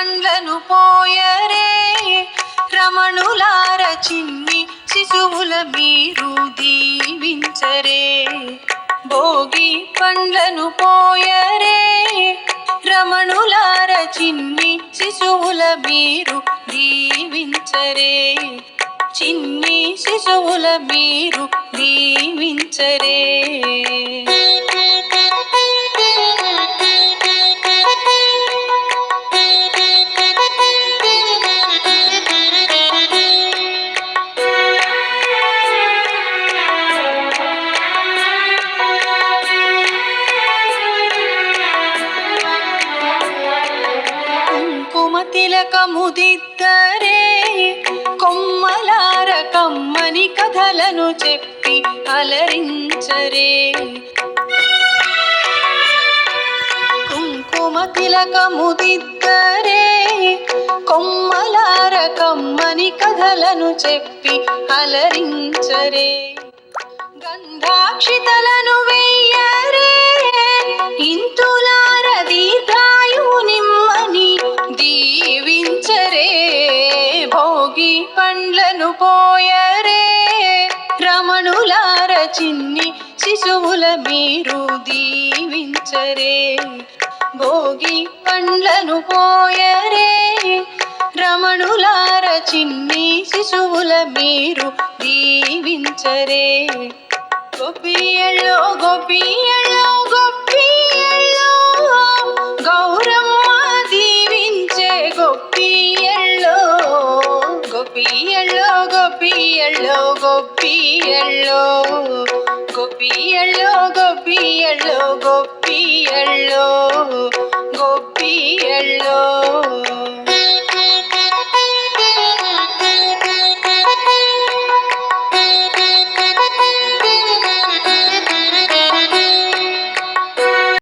పండ్లను పోయరే. రమణులార చిన్ని శిశువుల మీరు దీవించరే. భోగి పండ్లను పోయరే. రమణులార చిన్ని శిశువుల మీరు దీవించరే. చిన్ని శిశువుల మీరు దీవించరే. తిలకముదిద్దరే కొమ్మలార కమ్మని కథలను చెప్పి అలరించరే. కుంకుమ తిలకముదిద్దరే కొమ్మలార కమ్మని కథలను చెప్పి అలరించరే. గంధాక్షితలను వే భోగి పండ్లను పోయరే. రమణులార చిన్ని శిశువుల మీరు దీవించరే. భోగి పండ్లను పోయరే. రమణులార చిన్ని శిశువుల మీరు దీవించరే. గోపియల్లో గోపియల్లో గోపి ഗോപിയല്ലോ ഗോപിയല്ലോ ഗോപിയല്ലോ ഗോപിയല്ലോ ഗോപിയല്ലോ ഗോപിയല്ലോ.